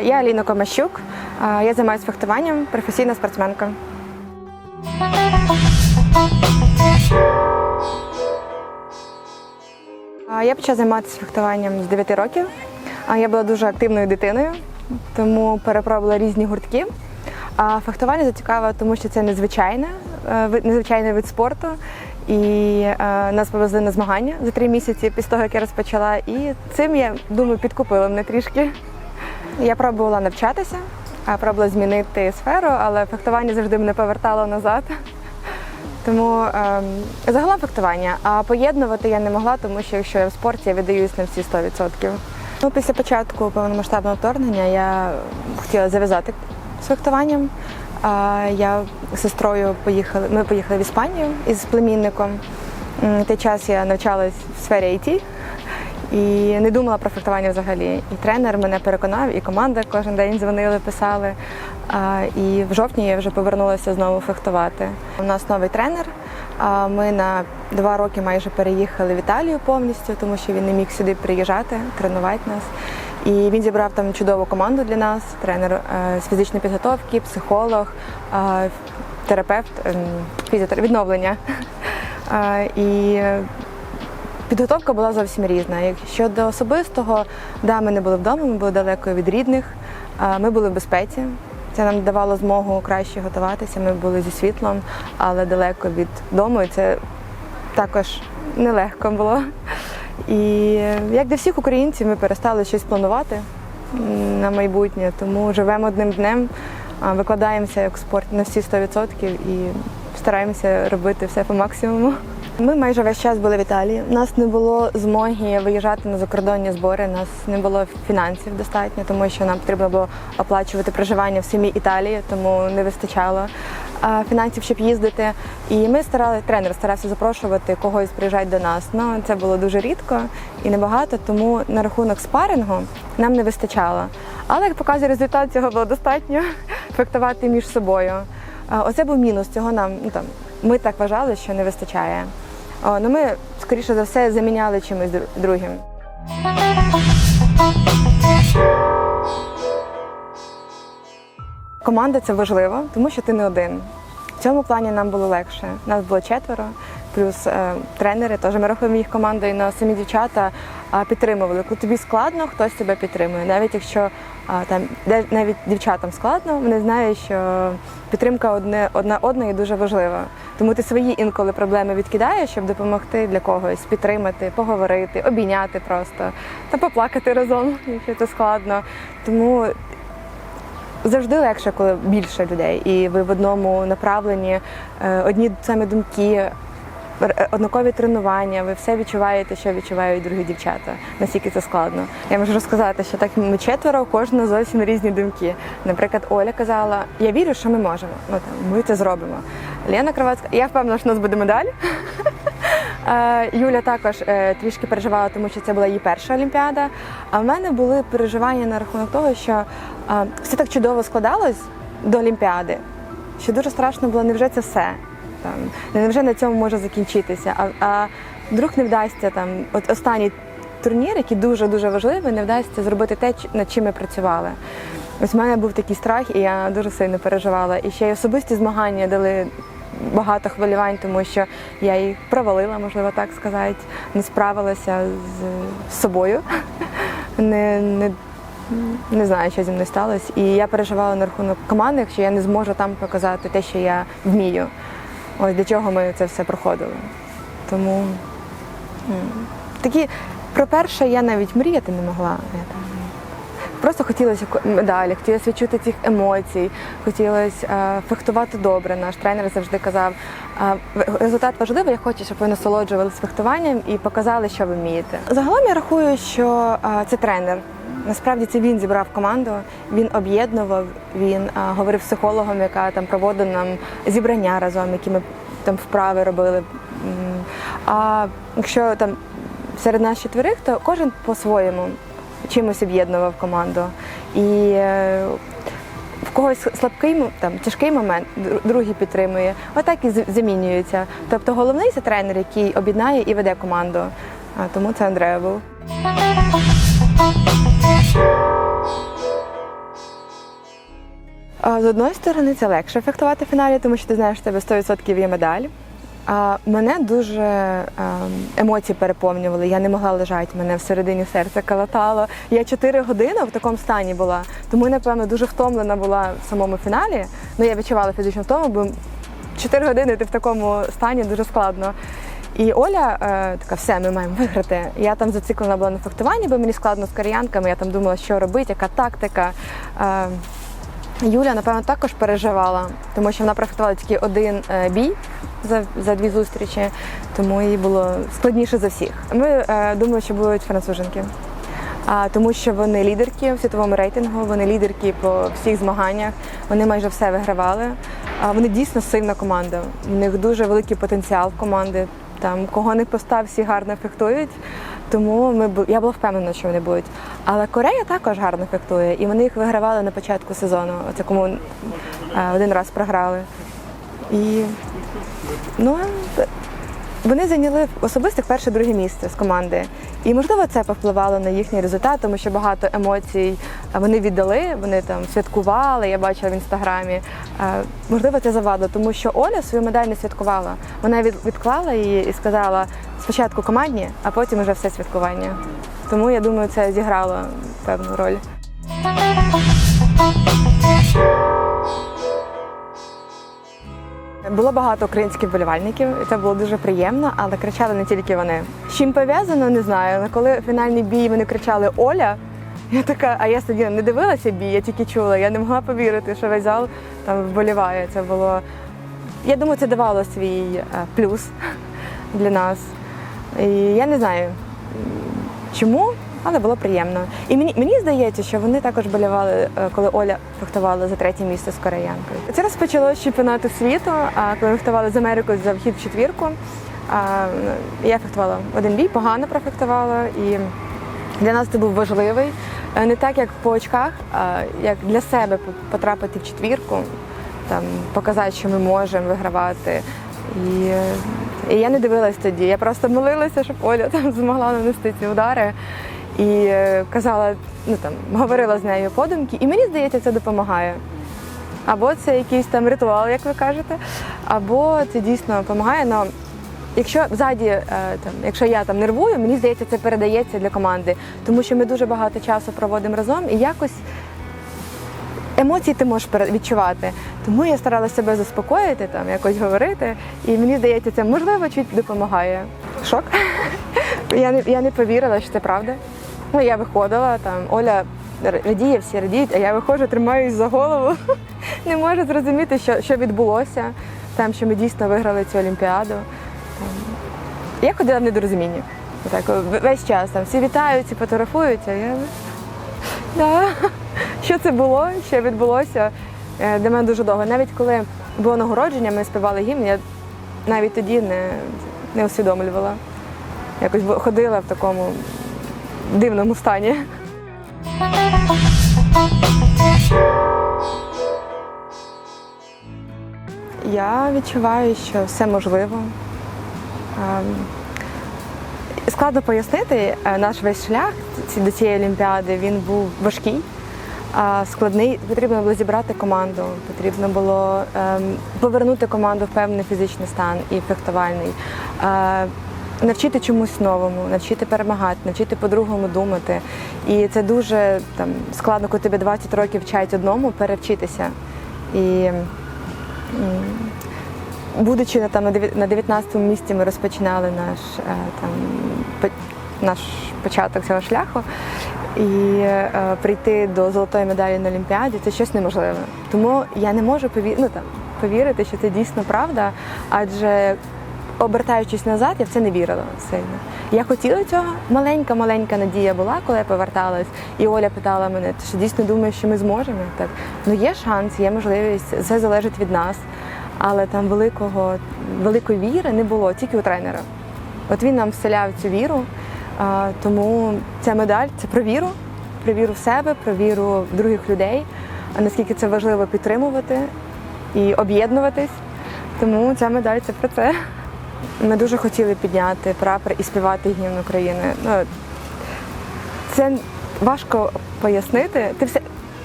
Я Аліна Комащук. Я займаюся фехтуванням, професійна спортсменка. Я почала займатися фехтуванням з 9 років. Я була дуже активною дитиною, тому перепробувала різні гуртки. А фехтування зацікавило, тому що це незвичайне, е, незвичайний вид спорту. І е, нас повезли на змагання за три місяці після того, як я розпочала. І цим я думаю, підкупила мене трішки. Я пробувала навчатися, пробувала змінити сферу, але фехтування завжди мене повертало назад. Тому ем, загалом фехтування. А поєднувати я не могла, тому що якщо я в спорті, я віддаюсь на всі 100%. Ну, після початку повномасштабного вторгнення я хотіла зав'язати з фехтуванням. Я з сестрою поїхали. Ми поїхали в Іспанію із племінником. В той час я навчалась в сфері IT і не думала про фехтування взагалі. І тренер мене переконав, і команда кожен день дзвонили, писали. І в жовтні я вже повернулася знову фехтувати. У нас новий тренер. Ми на два роки майже переїхали в Італію повністю, тому що він не міг сюди приїжджати, тренувати нас. І він зібрав там чудову команду для нас: тренер е, з фізичної підготовки, психолог, е, терапевт, ем, фізіотер- відновлення. Е, І Підготовка була зовсім різна. Щодо особистого, да, ми не були вдома, ми були далеко від рідних, ми були в безпеці. Це нам давало змогу краще готуватися. Ми були зі світлом, але далеко від дому. І це також нелегко було. І як для всіх українців, ми перестали щось планувати на майбутнє, тому живемо одним днем, викладаємося як спорт на всі 100% і стараємося робити все по максимуму. Ми майже весь час були в Італії. У нас не було змоги виїжджати на закордонні збори. У нас не було фінансів достатньо, тому що нам потрібно було оплачувати проживання в самій Італії, тому не вистачало фінансів, щоб їздити. І ми старали, тренер старався запрошувати когось приїжджати до нас. Ну це було дуже рідко і небагато, тому на рахунок спарингу нам не вистачало. Але як показує результат, цього було достатньо фехтувати між собою. Оце був мінус. Цього нам ну там ми так вважали, що не вистачає. О, ну ми, скоріше за все, заміняли чимось другим. Команда це важливо, тому що ти не один. В цьому плані нам було легше. Нас було четверо, плюс е, тренери, теж ми рахуємо їх командою, але самі дівчата а, підтримували. Коли тобі складно, хтось тебе підтримує. Навіть якщо а, там де навіть дівчатам складно, вони знають, що підтримка одне одна одної дуже важлива. Тому ти свої інколи проблеми відкидаєш, щоб допомогти для когось, підтримати, поговорити, обійняти просто та поплакати разом, якщо це складно. Тому завжди легше, коли більше людей, і ви в одному направленні, е, одні самі думки, однакові тренування, ви все відчуваєте, що відчувають другі дівчата. Наскільки це складно. Я можу розказати, що так ми четверо, у кожного зовсім різні думки. Наприклад, Оля казала: Я вірю, що ми можемо. Ну там ми це зробимо. Лена Кравацька, я впевнена, що у нас буде медаль. Е, Юля також е, трішки переживала, тому що це була її перша олімпіада. А в мене були переживання на рахунок того, що е, все так чудово складалось до олімпіади, що дуже страшно було, невже це все? Там, невже на цьому може закінчитися? А, а вдруг не вдасться там, от останній турнір, який дуже дуже важливий, не вдасться зробити те, над чим ми працювали. Ось в мене був такий страх, і я дуже сильно переживала. І ще й особисті змагання дали багато хвилювань, тому що я їх провалила, можливо так сказати, не справилася з, собою. Не, не, не знаю, що зі мною сталося. І я переживала на рахунок команди, якщо я не зможу там показати те, що я вмію. Ось для чого ми це все проходили. Тому такі про перше я навіть мріяти не могла. Просто хотілося медалі, хотілося відчути цих емоцій, хотілося е, фехтувати добре. Наш тренер завжди казав, е, результат важливий, я хочу, щоб ви насолоджувалися фехтуванням і показали, що ви вмієте. Загалом я рахую, що е, це тренер. Насправді це він зібрав команду, він об'єднував, він говорив з психологом, яка там проводила нам зібрання разом, які ми там вправи робили. А якщо там серед нас четверих, то кожен по-своєму чимось об'єднував команду. І е, в когось слабкий там тяжкий момент, дру- другий підтримує. Отак і замінюється. Тобто головний це тренер, який об'єднає і веде команду. Тому це Андреа був. З одної сторони, це легше фехтувати в фіналі, тому що ти знаєш, що тебе 100% є медаль. Мене дуже ем, емоції переповнювали. Я не могла лежати, мене всередині серця калатало. Я 4 години в такому стані була, тому напевно дуже втомлена була в самому фіналі. Ну я відчувала фізично втому, бо 4 години ти в такому стані дуже складно. І Оля е, така, все, ми маємо виграти. Я там зациклена була на фехтуванні, бо мені складно з кореянками. Я там думала, що робити, яка тактика. Юля, напевно, також переживала, тому що вона профехтувала тільки один е, бій за, за дві зустрічі, тому їй було складніше за всіх. Ми е, думали, що будуть француженки. А, тому що вони лідерки в світовому рейтингу, вони лідерки по всіх змаганнях, вони майже все вигравали. А, вони дійсно сильна команда. У них дуже великий потенціал команди. Там кого не постав, всі гарно фехтують. Тому ми я була впевнена, що вони будуть. Але Корея також гарно фехтує, і вони їх вигравали на початку сезону. Оце кому е, один раз програли. І ну, вони зайняли особистих перше-друге місце з команди. І можливо це повпливало на їхній результат, тому що багато емоцій е, вони віддали, вони там святкували, я бачила в інстаграмі. Е, Можливо, це завадило, тому що Оля свою медаль не святкувала. Вона від- відклала її і сказала спочатку командні, а потім вже все святкування. Тому я думаю, це зіграло певну роль. Було багато українських вболівальників, і це було дуже приємно, але кричали не тільки вони. З чим пов'язано, не знаю. Але коли фінальний бій вони кричали Оля, я така, а я сиділа, не дивилася бій, я тільки чула. Я не могла повірити, що весь зал там вболіває. Це було. Я думаю, це давало свій е, плюс для нас. І я не знаю чому, але було приємно. І мені, мені здається, що вони також болівали, е, коли Оля фехтувала за третє місце з кореянкою. Це розпочалося з чемпіонату світу, а коли фехтували з Америкою за вхід в четвірку. А, я фехтувала один бій, погано профехтувала, і для нас це був важливий. Е, Не так, як по очках, а як для себе потрапити в четвірку, там, показати, що ми можемо вигравати. І, і я не дивилась тоді. Я просто молилася, щоб Оля там змогла нанести ці удари. І е, казала, ну там говорила з нею подумки, і мені здається, це допомагає. Або це якийсь там ритуал, як ви кажете, або це дійсно допомагає. Но якщо ззаді, е, там, якщо я там нервую, мені здається, це передається для команди, тому що ми дуже багато часу проводимо разом і якось емоції ти можеш відчувати. Тому я старалася себе заспокоїти, там якось говорити, і мені здається, це можливо чуть допомагає. Шок. Я не, я не повірила, що це правда. Ну, я виходила, там Оля радіє, всі радіють, а я виходжу, тримаюсь за голову. Не можу зрозуміти, що, що відбулося, там, що ми дійсно виграли цю олімпіаду. Там. Я ходила в недорозумінні. Так, весь час там всі вітають, всі фотографують, а я да. Що це було, що відбулося е, для мене дуже довго. Навіть коли було нагородження, ми співали гімн, я навіть тоді не, не усвідомлювала. Якось ходила в такому дивному стані. Я відчуваю, що все можливо. Ем, Складно пояснити е, наш весь шлях до цієї олімпіади. Він був важкий, складний. Потрібно було зібрати команду, потрібно було ем, повернути команду в певний фізичний стан і фехтувальний, е, навчити чомусь новому, навчити перемагати, навчити по-другому думати. І це дуже там складно, коли тебе 20 років вчать одному, перевчитися. І будучи на там на 19-му місці, ми розпочинали наш е, там наш початок цього шляху. І е, прийти до золотої медалі на Олімпіаді це щось неможливе. Тому я не можу пові... ну, там, повірити, що це дійсно правда, адже обертаючись назад, я в це не вірила сильно. Я хотіла цього. Маленька-маленька надія була, коли я поверталась, і Оля питала мене, ти що дійсно думаєш, що ми зможемо? Так, ну є шанс, є можливість, все залежить від нас. Але там великого, великої віри не було, тільки у тренера. От він нам вселяв цю віру, тому ця медаль це про віру, про віру в себе, про віру в других людей, а наскільки це важливо підтримувати і об'єднуватись. Тому ця медаль це про це. Ми дуже хотіли підняти прапор і співати гімн України. Ну, це важко пояснити. Ти все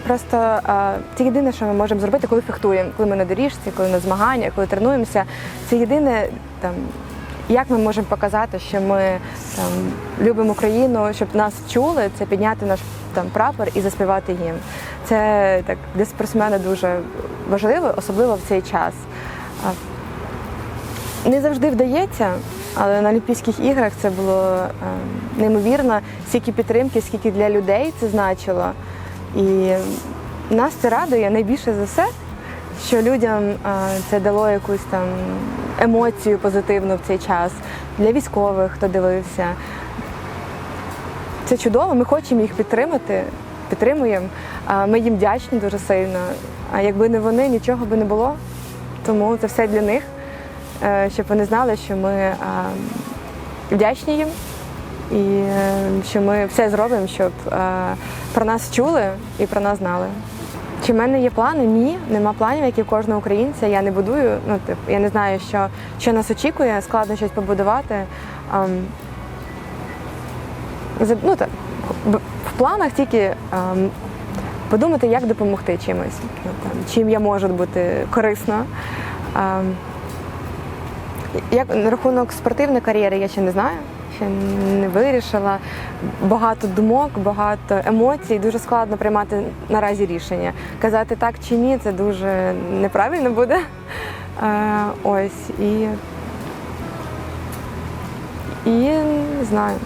просто е, це єдине, що ми можемо зробити, коли фехтуємо, коли ми на доріжці, коли на змаганнях, коли тренуємося. Це єдине там. Як ми можемо показати, що ми там любимо Україну, щоб нас чули, це підняти наш там прапор і заспівати їм. Це так для спортсмена дуже важливо, особливо в цей час. Не завжди вдається, але на Олімпійських іграх це було неймовірно, скільки підтримки, скільки для людей це значило. І нас це радує найбільше за все, що людям це дало якусь там емоцію позитивну в цей час для військових, хто дивився. Це чудово, ми хочемо їх підтримати, підтримуємо. Ми їм вдячні дуже сильно. А якби не вони, нічого би не було. Тому це все для них, е, щоб вони знали, що ми вдячні їм і е, що ми все зробимо, щоб про нас чули і про нас знали. Чи в мене є плани? Ні, нема планів, як і в кожного українця. Я не будую. Ну, типу, я не знаю, що, що нас очікує, складно щось побудувати. Ем, за- ну, так, в планах тільки ем, подумати, як допомогти чимось, ну, там, чим я можу бути корисна. Ем, як на рахунок спортивної кар'єри я ще не знаю, ще не вирішила. Багато думок, багато емоцій, дуже складно приймати наразі рішення. Казати так чи ні, це дуже неправильно буде. Е, ось і. І не знаю.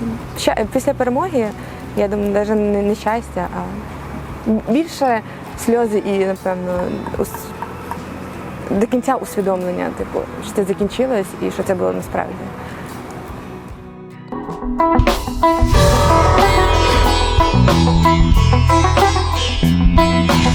Після перемоги, я думаю, навіть не, не щастя, а більше сльози і, напевно, ус- до кінця усвідомлення, типу, що це закінчилось і що це було насправді. Thank you.